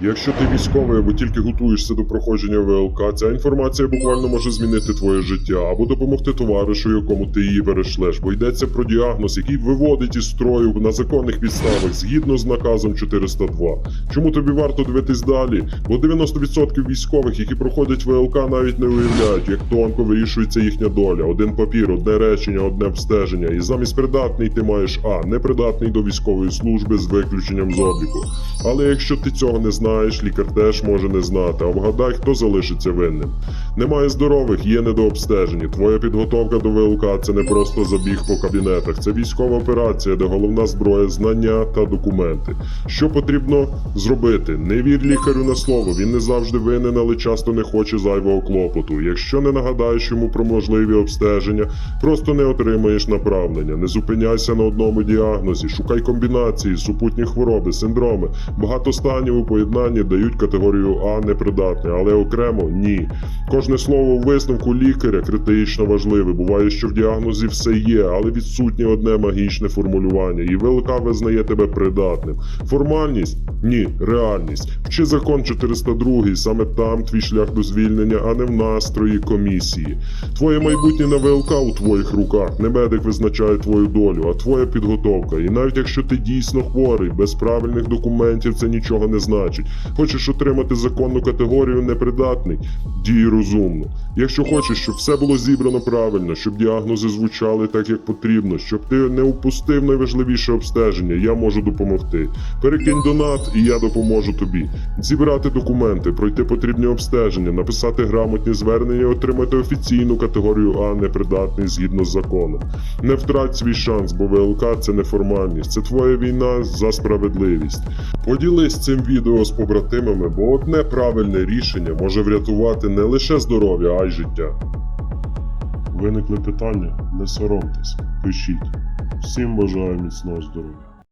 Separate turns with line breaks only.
Якщо ти військовий або тільки готуєшся до проходження ВЛК, ця інформація буквально може змінити твоє життя або допомогти товаришу, якому ти її перешлеш, бо йдеться про діагноз, який виводить із строю на законних підставах згідно з наказом 402. Чому тобі варто дивитись далі? Бо 90% військових, які проходять ВЛК, навіть не уявляють, як тонко вирішується їхня доля. Один папір, одне речення, одне обстеження. І замість придатний ти маєш А, непридатний до військової служби з виключенням з обліку. Але якщо ти цього не знаєш, лікар теж може не знати. А вгадай, хто залишиться винним. Немає здорових, є недообстежені. Твоя підготовка до ВЛК це не просто забіг по кабінетах, це військова операція, де головна зброя знання та документи. Що потрібно зробити? Не вір лікарю на слово. Він не завжди винен, але часто не хоче зайвого клопоту. Якщо не нагадаєш йому про можливі обстеження, просто не отримаєш направлення. Не зупиняйся на одному діагнозі, шукай комбінації, супутні хвороби, синдроми. Багато станів у поєднанні дають категорію А непридатне, але окремо ні. Кожне слово у висновку лікаря критично важливе. Буває, що в діагнозі все є, але відсутнє одне магічне формулювання, і ВЛК визнає тебе придатним. Формальність? Ні, реальність. Вчи закон 402, саме там твій шлях до звільнення, а не в настрої комісії. Твоє майбутнє на ВЛК у твоїх руках. Не медик визначає твою долю, а твоя підготовка. І навіть якщо ти дійсно хворий, без правильних документів це нічого не Хочеш отримати законну категорію непридатний? Дій розумно. Якщо хочеш, щоб все було зібрано правильно, щоб діагнози звучали так, як потрібно, щоб ти не упустив найважливіше обстеження, я можу допомогти. Перекинь донат, і я допоможу тобі. Зібрати документи, пройти потрібні обстеження, написати грамотні звернення, отримати офіційну категорію А непридатний згідно з законом. Не втрать свій шанс, бо ВЛК це не формальність, це твоя війна за справедливість. Поділись цим відео з побратимами, бо одне правильне рішення може врятувати не лише здоров'я, а й життя. Виникли питання? Не соромтесь, пишіть. Всім бажаю міцного здоров'я.